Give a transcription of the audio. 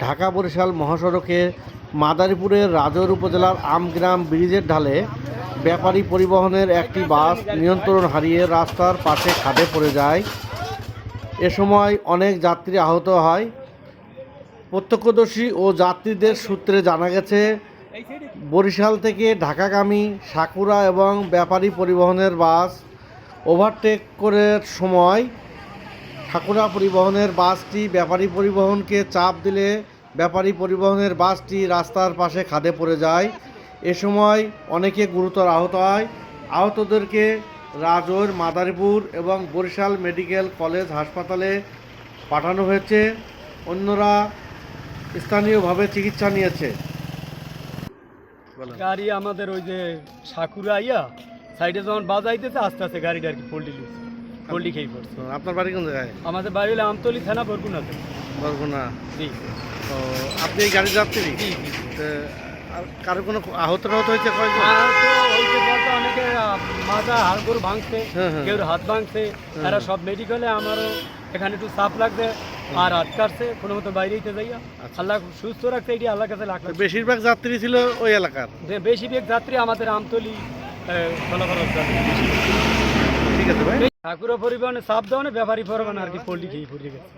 ঢাকা বরিশাল মহাসড়কে মাদারীপুরের রাজর উপজেলার আমগ্রাম ব্রিজের ঢালে ব্যাপারী পরিবহনের একটি বাস নিয়ন্ত্রণ হারিয়ে রাস্তার পাশে খাদে পড়ে যায়। এ সময় অনেক যাত্রী আহত হয়। প্রত্যক্ষদর্শী ও যাত্রীদের সূত্রে জানা গেছে, বরিশাল থেকে ঢাকাগামী সাকুরা এবং ব্যাপারী পরিবহনের বাস ওভারটেক করার সময় ঠাকুরা পরিবহনের বাসটি ব্যাপারী পরিবহনকে চাপ দিলে ব্যাপারী পরিবহনের বাসটি রাস্তার পাশে খাদে পড়ে যায়। এ সময় অনেকে গুরুতর আহত হয়। আহতদেরকে রাজৌর মাদারীপুর এবং বরিশাল মেডিকেল কলেজ হাসপাতালে পাঠানো হয়েছে। অন্যরা স্থানীয়ভাবে চিকিৎসা নিয়েছে। গাড়ি আমাদের ওই যে সাকুরা আইয়া সাইডে যখন বাজাইতেছে, আস্তে আস্তে গাড়িটা আর কি ফোল্টি ফোল্টি খেয়ে পড়ছে। আপনার বাড়ি কোন জায়গায়? আমাদের বাড়ি হলো আমতলি থানা বরগুনাতে। বরগুনা? জি। তো আপনি এই গাড়ি যাত্রী? জি আর কারও কোনো আহত টাহত হয়েছে কয়জন আর তো বলতে অনেকে আহ, মাজা হাড় গরু ভাঙছে হ্যাঁ, হ্যাঁ। কেউ হাত ভাঙছে তারা সব মেডিকেলে আমারও এখানে একটু চাপ লাগছে আর কাটছে কোনো মতো বাইরেইতে যাইয়া। আল্লাহ সুস্থ রাখছে এটি আল্লাহর কাছে লাখ বেশিরভাগ যাত্রী ছিল ওই এলাকার? যে- বেশি যাত্রী আমাদের আমতলি ফলাফল ভাই ঠাকুর পরিবহনে চাপ ব্যবহারী ব্যাপারী পরিবহন আর কি পল্লি খেয়ে পড়ে গেছে।